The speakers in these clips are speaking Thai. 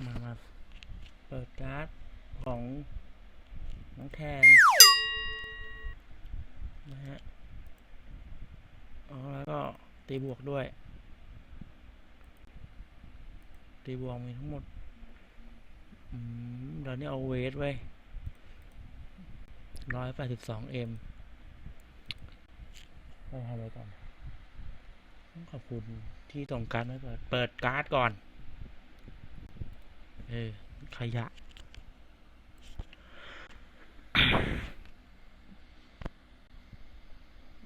มามาเปิดการ์ดของน้องแทนนะฮะอ๋อแล้วก็ตีบวกด้วย ตีบวกมีทั้งหมดอืมเราเนี่ยเอาเวทไว้ร้อยแปดสิบสองเอ็มไปให้เลยก่อนขอบคุณที่ส่งการ์ดมาเปิด เปิดการ์ดก่อน เออ ขยะ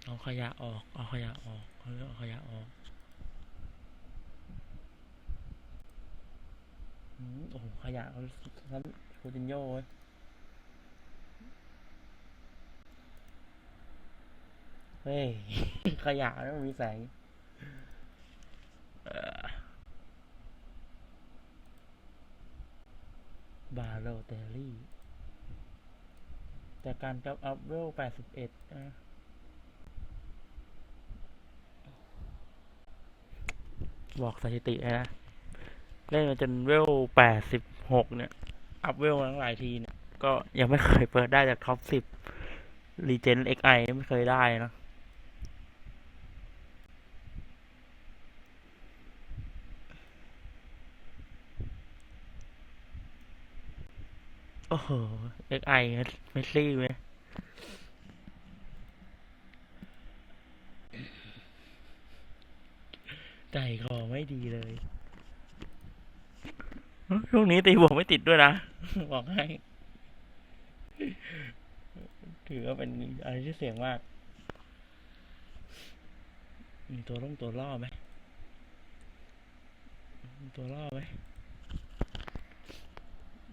เอาขยะออก เอาขยะออกเขาเรียกเอาขยะออกโอ้โหขยะเขาท่านคูตินโย่เว้ยเฮ้ย ขยะแล้วมีแสงเอ่อ บาโลเตอรี่แต่การกับอัพเวล81นะบอกสถิติเลยนะ เล่นมาจนเวลแปดสิบหกเนี่ย อัพเวลมาตั้งหลายทีเนี่ย ก็ยังไม่เคยเปิดได้จากท็อปสิบรีเจนเอ็กไอไม่เคยได้นะ โอ้โหเอ็กไอเมสซี่ไหมใจคอไม่ดีเลยช่วงนี้ตีบวกไม่ติดด้วยนะ บอกให้ ถือว่าเป็นอะไรที่เสี่ยงมาก มีตัวล่องตัวล่อไหมตัวล่อไหม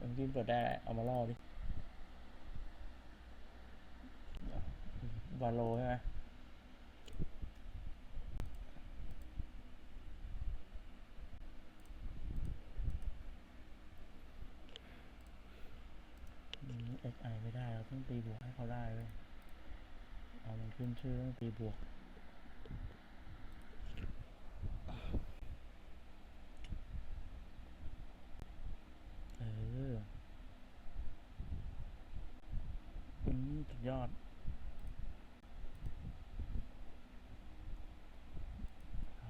มันกินเปิดได้แหละเอามาล่อดิวาโลใช่ไหมเอ็กไอไม่ได้เราต้องตีบวกให้เขาได้เว้ยเอามันขึ้นชื่อต้องตีบวก เออ อืมสุด ยอดอ๋อ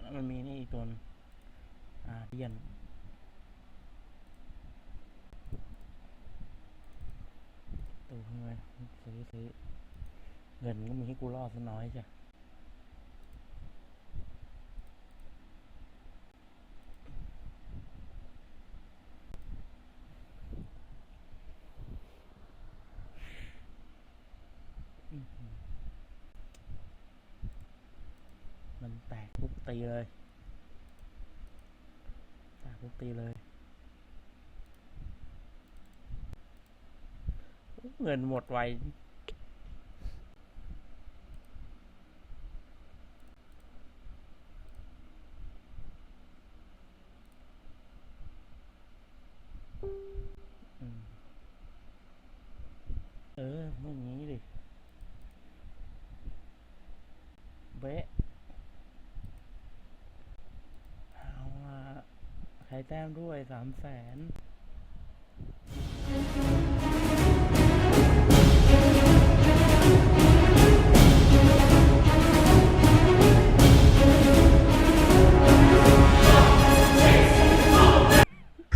แล้วมันมีนี่อีกตัวอาเดียนตัวข้างในซื้อซื้อเงินก็มีให้กูรอดซะน้อยจ้ะ มันแตกปุ๊บตีเลย แตกปุ๊บตีเลย เงินหมดไว อืมเออไม่อย่างนี้ดิ เบะเอาละใช้ แต้มด้วยสามแสน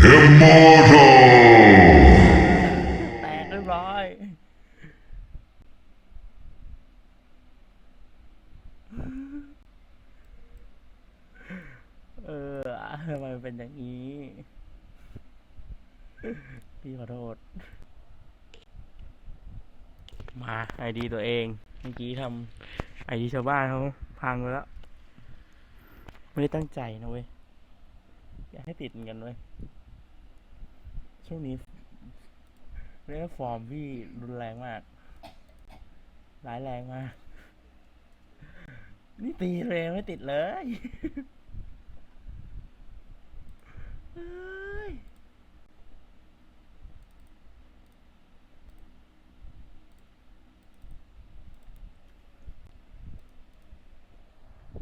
เอ็มมอร์ทอลแตกเรียบร้อย เออทำไมมันเป็นอย่างนี้ พี่ขอโทษ มาไอดีตัวเอง เมื่อกี้ทำไอดีชาวบ้านเขาพังไปแล้ว ไม่ได้ตั้งใจนะเว้ย อยากให้ติดกันเว้ย ช่วงนี้เรียกฟอร์มพี่รุนแรงมาก ร้ายแรงมาก นี่ตีเลยงไม่ติดเลย เฮ้ย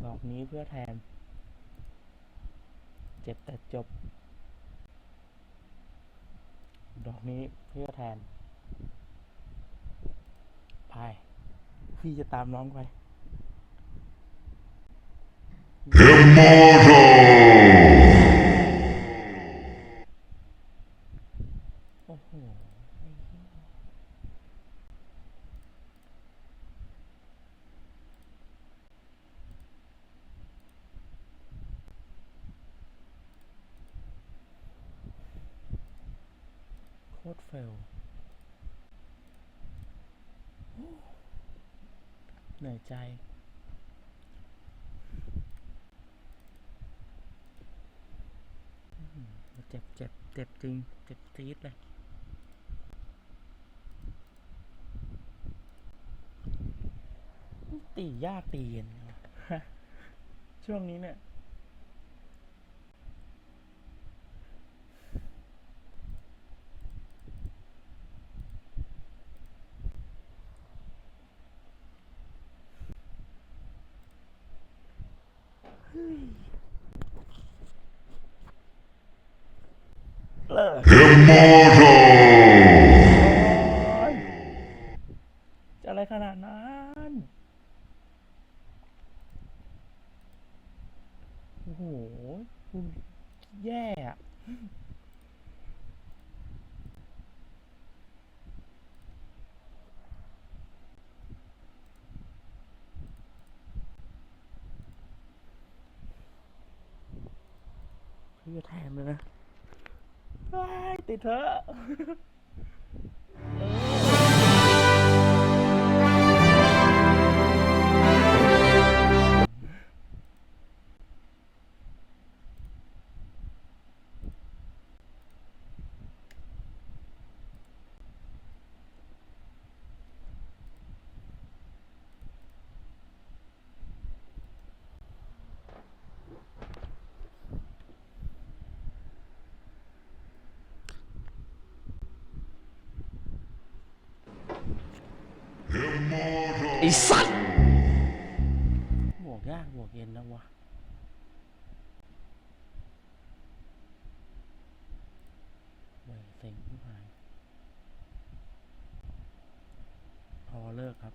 ดอกนี้เพื่อแทน เจ็บแต่จบ ดอกนี้เพื่อแทน ไป พี่จะตามน้องไปโอ้ โหไอ้เหี้ยโคตรเฟลโอ้เหนื่อยใจเจ็บเจ็บเจ็บจริง เจ็บจี๊ดเลย ตียากตีเย็นวะฮะช่วงนี้เนี่ยเลิกโอ๊ยจะอะไรขนาดนั้น โอ้โหคุณแย่อะเพื่อ แทนเลยนะว้ายติดเถอะ บวกยากบวกเย็นนะวะเว้ยเซ็งผู้หาย พอเลิกครับ